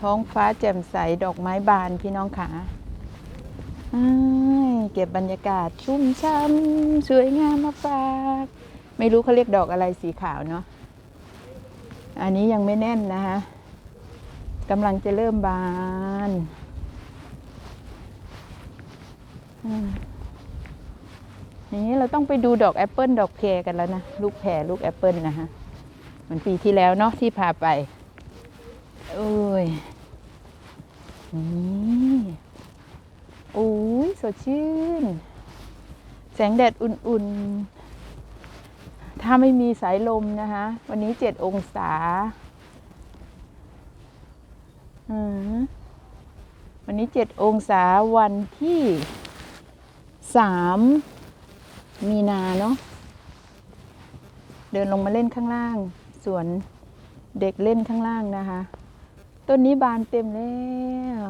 ท้องฟ้าแจ่มใสดอกไม้บานพี่น้องขาเก็บบรรยากาศชุ่มช่ำสวยงามมาฝาก ไม่รู้เขาเรียกดอกอะไรสีขาวเนาะอันนี้ยังไม่แน่นนะคะกำลังจะเริ่มบานอืมนี่เราต้องไปดูดอกแอปเปิลดอกเพรกันแล้วนะ ลูกแพรลูกแอปเปิลนะคะเหมือนปีที่แล้วเนาะที่พาไป โอ้ย นี่โอ้ยสดชื่น แสงแดดอุ่นๆ ถ้าไม่มีสายลมนะคะ วันนี้เจ็ดองศาอืมวันนี้เจ็ดองศาวันที่สามมีนาเนาะเดินลงมาเล่นข้างล่าง สวนเด็กเล่นข้างล่างนะคะ ต้นนี้บานเต็มแล้ว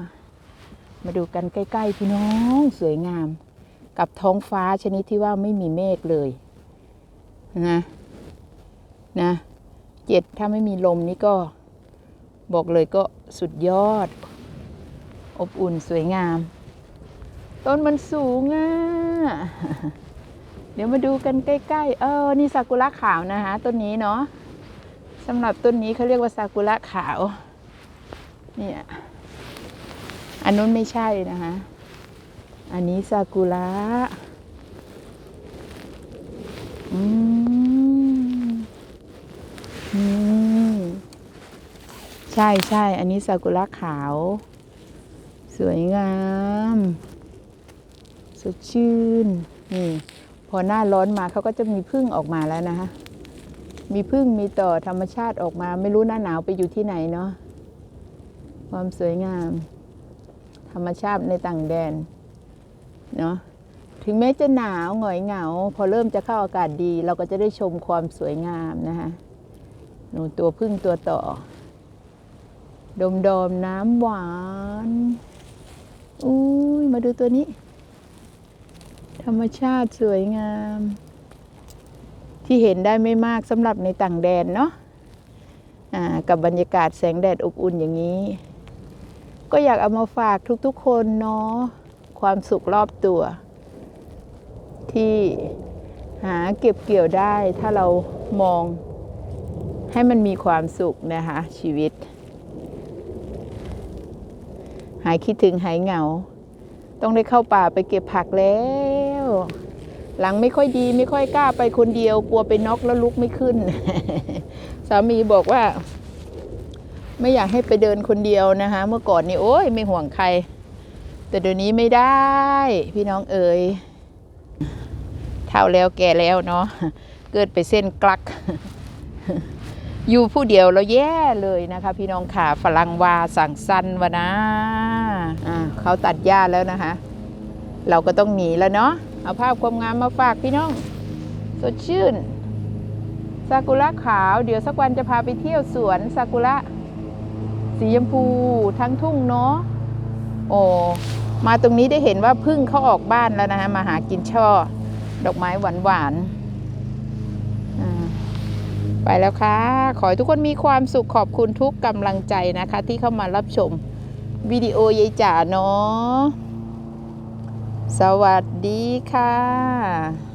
มาดูกันใกล้ ๆ พี่น้องสวยงาม กับท้องฟ้าชนิดที่ว่าไม่มีเมฆเลยนะนะเจ็ดถ้าไม่มีลมนี่ก็บอกเลยก็สุดยอด อบอุ่นสวยงาม ต้นมันสูงอะ เดี๋ยวมาดูกันใกล้ ๆ เออ นี่ซากุระขาวนะคะต้นนี้เนาะสำหรับต้นนี้เขาเรียกว่าซากุระขาว เนี่ย อันนู้นไม่ใช่นะคะ อันนี้ซากุระอืมอืมใช่ใช่อันนี้ซากุระขาว สวยงาม สดชื่น นี่ พอหน้าร้อนมาเขาก็จะมีพึ่งออกมาแล้วนะคะมีพึ่งมีต่อธรรมชาติออกมา ไม่รู้หน้าหนาวไปอยู่ที่ไหนเนาะ ความสวยงาม ธรรมชาติในต่างแดนเนาะถึงแม้จะหนาวหงอยเหงา พอเริ่มจะเข้าอากาศดี เราก็จะได้ชมความสวยงามนะคะหนูตัวพึ่งตัวต่อ ดมดมน้ำหวานอุ้ยมาดูตัวนี้ ธรรมชาติสวยงาม ที่เห็นได้ไม่มากสำหรับในต่างแดนเนาะอ่ากับบรรยากาศแสงแดดอบอุ่นอย่างนี้ ก็อยากเอามาฝากทุกๆคนเนาะความสุขรอบตัว ที่หาเก็บเกี่ยวได้ถ้าเรามองให้มันมีความสุขนะคะชีวิต หายคิดถึงหายเหงา ต้องได้เข้าป่าไปเก็บผักแล้ว หลังไม่ค่อยดีไม่ค่อยกล้าไปคนเดียวกลัวไปน็อกแล้วลุกไม่ขึ้น สามีบอกว่า ไม่อยากให้ไปเดินคนเดียวนะคะ เมื่อก่อนนี่โอ้ยไม่ห่วงใคร แต่เดี๋ยวนี้ไม่ได้ พี่น้องเอ๋ยเท่าแล้วแก่แล้วเนาะเกิดไปเส้นกลัก อยู่ผู้เดียวเราแย่เลยนะคะ พี่น้องขาฝรั่งวาสั่งสั้นวะนะอ่าเขาตัดหญ้าแล้วนะคะ เราก็ต้องหนีแล้วเนาะเอาภาพความงามมาฝากพี่น้อง สดชื่นซากุระขาว เดี๋ยวสักวันจะพาไปเที่ยวสวนซากุระ สีชมพูทั้งทุ่งเนาะโอ้มาตรงนี้ได้เห็นว่าพึ่งเขาออกบ้านแล้วนะคะมาหากินช่อ ดอกไม้หวานหวานไปแล้วค่ะ ขอให้ทุกคนมีความสุขขอบคุณทุกกำลังใจนะคะ ที่เข้ามารับชมวิดีโอยายจ๋าเนาะสวัสดีค่ะ